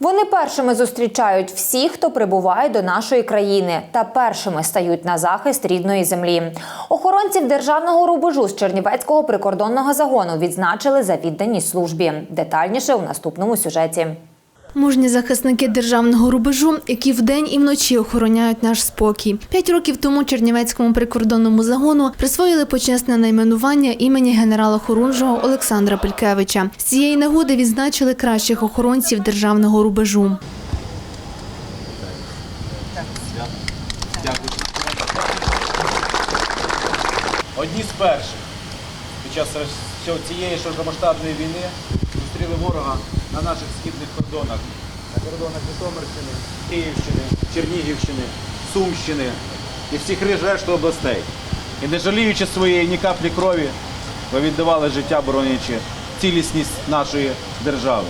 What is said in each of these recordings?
Вони першими зустрічають всіх, хто прибуває до нашої країни, та першими стають на захист рідної землі. Охоронців державного рубежу з Чернівецького прикордонного загону відзначили за відданість службі. Детальніше у наступному сюжеті. Мужні захисники державного рубежу, які вдень і вночі охороняють наш спокій. П'ять років тому Чернівецькому прикордонному загону присвоїли почесне найменування імені генерала Хорунжого Олександра Пелькевича. З цієї нагоди відзначили кращих охоронців державного рубежу. Одні з перших під час цієї широкомасштабної війни зустріли ворога на наших східних кордонах, на кордонах Житомирщини, Київщини, Чернігівщини, Сумщини і всіх решту областей. І не жаліючи своєї ні каплі крові, ви віддавали життя, боронячи цілісність нашої держави,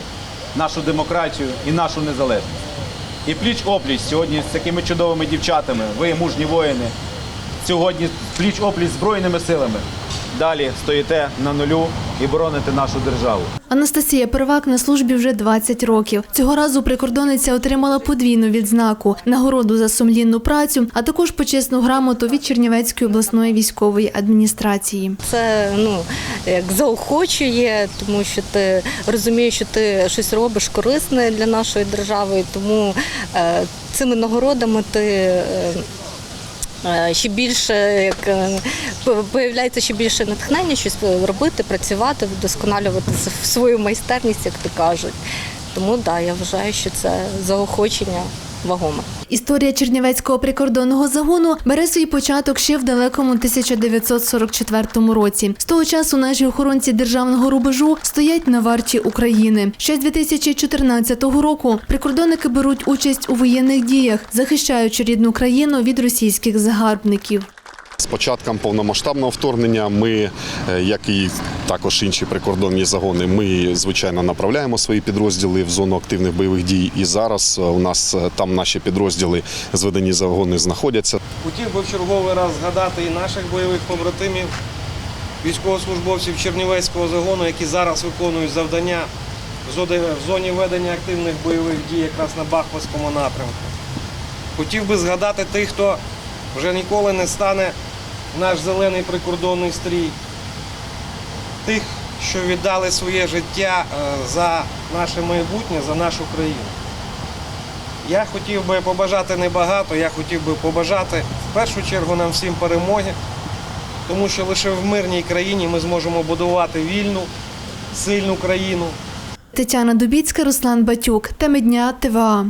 нашу демократію і нашу незалежність. І пліч опліч сьогодні з такими чудовими дівчатами, ви мужні воїни, сьогодні пліч опліч збройними силами. Далі стоїте на нулю і бороните нашу державу. Анастасія Первак на службі вже 20 років. Цього разу прикордонниця отримала подвійну відзнаку нагороду за сумлінну працю, а також почесну грамоту від Чернівецької обласної військової адміністрації. Це ну як заохочує, тому що ти розумієш, що ти щось робиш корисне для нашої держави, тому е, цими нагородами ти. е, Ще більше як е, появляється ще більше натхнення, щось робити, працювати, вдосконалювати свою майстерність, як то кажуть. Тому да, я вважаю, що це заохочення вагоме. Історія Чернівецького прикордонного загону бере свій початок ще в далекому 1944 році. З того часу наші охоронці державного рубежу стоять на варті України. Ще з 2014 року прикордонники беруть участь у воєнних діях, захищаючи рідну країну від російських загарбників. З початком повномасштабного вторгнення ми, е, як і також інші прикордонні загони, ми звичайно направляємо свої підрозділи в зону активних бойових дій. І зараз е, у нас е, там наші підрозділи зведені загони знаходяться. Хотів би в черговий раз згадати і наших бойових побратимів, військовослужбовців Чернівецького загону, які зараз виконують завдання в зоні ведення активних бойових дій якраз на Бахмутському напрямку. Хотів би згадати тих, хто вже ніколи не стане наш зелений прикордонний стрій, тих, що віддали своє життя е, за наше майбутнє, за нашу країну. Я хотів би побажати небагато, я хотів би побажати в першу чергу нам всім перемоги, тому що лише в мирній країні ми зможемо будувати вільну, сильну країну. Тетяна Дубіцька, Руслан Батюк. Теми дня ТВА.